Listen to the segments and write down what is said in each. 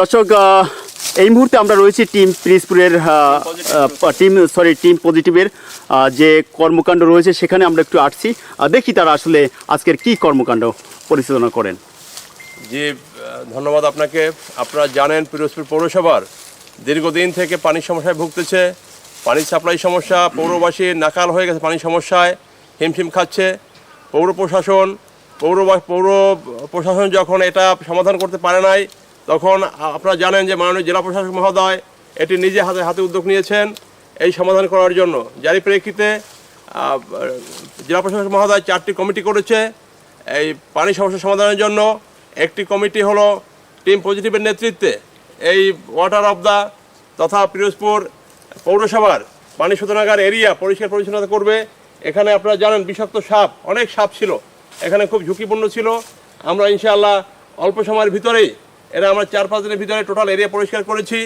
দর্শক এই মুহূর্তে আমরা রয়েছি টিম পিরিজপুরের টিম সরি টিম পজিটিভের যে কর্মকাণ্ড রয়েছে সেখানে আমরা একটু আসছি দেখি তারা আসলে আজকের কি কর্মকাণ্ড পরিচালনা করেন। জি ধন্যবাদ আপনাকে। আপনারা জানেন পিরোজপুর পৌরসভার দীর্ঘদিন থেকে পানির সমস্যায় ভুগতেছে পানির সাপ্লাই সমস্যা, পৌরবাসী নাকাল হয়ে গেছে পানির সমস্যায়, হিমশিম খাচ্ছে। পৌর প্রশাসন পৌর পৌর প্রশাসন যখন এটা সমাধান করতে পারে নাই তখন আপনারা জানেন যে মাননীয় জেলা প্রশাসক মহোদয় এটি নিজে হাতে হাতে উদ্যোগ নিয়েছেন এই সমাধান করার জন্য। যারই প্রেক্ষিতে জেলা প্রশাসক মহোদয় চারটি কমিটি করেছে এই পানি সমস্যা সমাধানের জন্য। একটি কমিটি হলো টিম পজিটিভের নেতৃত্বে এই ওয়াটার অফ দ্য তথা পিরোজপুর পৌরসভার পানি শোধনাগার এরিয়া পরিষ্কার পরিচ্ছন্নতা করবে। এখানে আপনারা জানেন বিষাক্ত সাপ, অনেক সাপ ছিল। এখানে খুব ঝুঁকিপূর্ণ ছিল। আমরা ইনশাআল্লাহ অল্প সময়ের ভিতরেই এরা আমরা চার, পাঁচ দিনের ভিতরে টোটাল এরিয়া পরিষ্কার করেছি।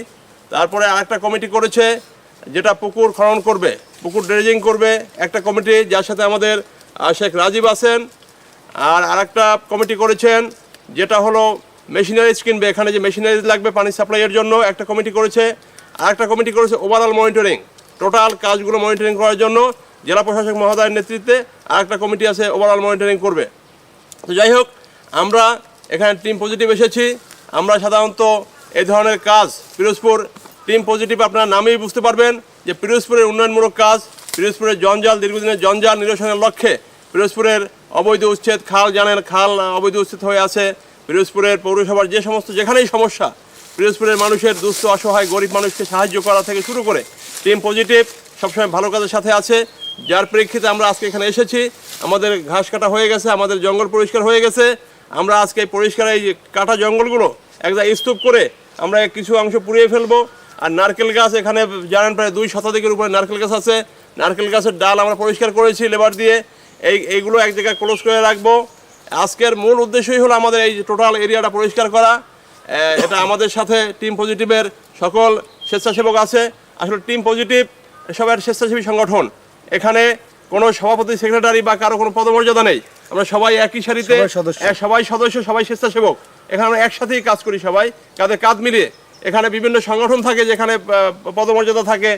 তারপরে আরেকটা কমিটি করেছে, যেটা পুকুর খনন করবে, পুকুর ড্রেজিং করবে। একটা কমিটি যার সাথে আমাদের শেখ রাজীব আছেন। আর আরেকটা কমিটি করেছেন, যেটা হলো মেশিনারিজ কিনবে। এখানে যে মেশিনারিজ লাগবে পানি সাপ্লাইয়ের জন্য, একটা কমিটি করেছে। আরেকটা কমিটি করেছে ওভারঅল মনিটরিং টোটাল কাজগুলো মনিটরিং করার জন্য। জেলা প্রশাসক মহোদয়ের নেতৃত্বে আরেকটা কমিটি আছে ওভারঅল মনিটরিং করবে। তো যাই হোক, আমরা এখানে টিম পজিটিভ এসেছি। আমরা সাধারণত এ ধরনের কাজ, পিরোজপুর টিম পজিটিভ আপনার নামেই বুঝতে পারবেন যে পিরোজপুরের উন্নয়নমূলক কাজ, পিরোজপুরের জঞ্জাল, দীর্ঘদিনের জঞ্জাল নিরসনের লক্ষ্যে পিরোজপুরের অবৈধ উচ্ছেদ, খাল জানেন খাল অবৈধ উচ্ছেদ হয়ে আছে, পিরোজপুরের পৌরসভার যে সমস্ত যেখানেই সমস্যা, পিরোজপুরের মানুষের দুস্থ, অসহায়, গরিব মানুষকে সাহায্য করা থেকে শুরু করে টিম পজিটিভ সবসময় ভালো কাজের সাথে আছে। যার প্রেক্ষিতে আমরা আজকে এখানে এসেছি, আমাদের ঘাস কাটা হয়ে গেছে, আমাদের জঙ্গল পরিষ্কার হয়ে গেছে। আমরা আজকে পরিষ্কার এই কাটা জঙ্গলগুলো এক জায়গায় স্তূপ করে আমরা কিছু অংশ পুড়িয়ে ফেলব। আর নারকেল গাছ এখানে জানেন প্রায় দুই শতাধিকের উপরে নারকেল গাছ আছে। নারকেল গাছের ডাল আমরা পরিষ্কার করেছি লেবার দিয়ে। এই এইগুলো এক জায়গায় ক্লোজ করে রাখব। আজকের মূল উদ্দেশ্যই হলো আমাদের এই টোটাল এরিয়াটা পরিষ্কার করা। এটা আমাদের সাথে টিম পজিটিভের সকল স্বেচ্ছাসেবক আছে। আসলে টিম পজিটিভ সবার স্বেচ্ছাসেবী সংগঠন। এখানে কোনো সভাপতি সেক্রেটারি বা কারও কোনো পদমর্যাদা নেই। আমরা সবাই একই সারিতে সবাই সবাই সদস্য সবাই স্বেচ্ছাসেবক। এখানে আমরা একসাথেই কাজ করি সবাই। কাঁধে কাঁধ মিলিয়ে। এখানে বিভিন্ন সংগঠন থাকে যেখানে পদমর্যাদা থাকে।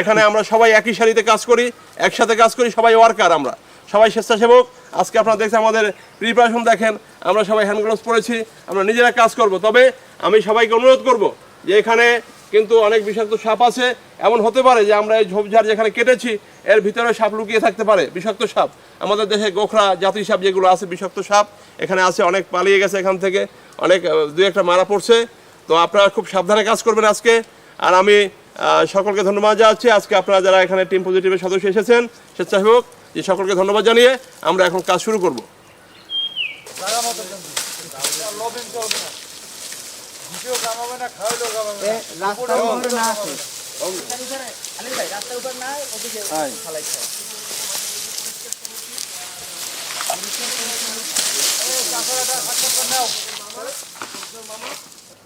এখানে আমরা সবাই একই সারিতে কাজ করি। একসাথে কাজ করি, সবাই ওয়ার্কার আমরা। সবাই স্বেচ্ছাসেবক। আজকে আপনারা দেখছেন আমাদের প্রিপারেশন দেখেন। আমরা সবাই হ্যান্ড গ্লাভস পরেছি। আমরা নিজেরা কাজ করব। তবে আমি সবাইকে অনুরোধ করব যে এখানে কিন্তু অনেক বিষাক্ত সাপ আছে। এমন হতে পারে যে আমরা এই ঝোপঝাড় যেখানে কেটেছি, এর ভিতরে সাপ লুকিয়ে থাকতে পারে, বিষাক্ত সাপ। আমাদের দেশে গোখরা জাতি সাপ যেগুলো আছে, বিষাক্ত সাপ, এখানে আছে, অনেক পালিয়ে গেছে এখান থেকে। অনেক দুই একটা মারা পড়ছে। তো আপনারা খুব সাবধানে কাজ করবেন আজকে। আর আমি সকলকে ধন্যবাদ জানাচ্ছি। আজকে আপনারা যারা এখানে টিম পজিটিভের সদস্য এসেছেন, স্বেচ্ছাসেবক, যে সকলকে ধন্যবাদ জানিয়ে আমরা এখন কাজ শুরু করব।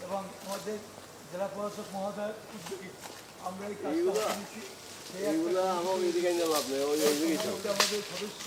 এবং আমাদের জেলা প্রশাসক উদ্যোগে। আমরা এই কাজটা করেছি আমাদের সদস্য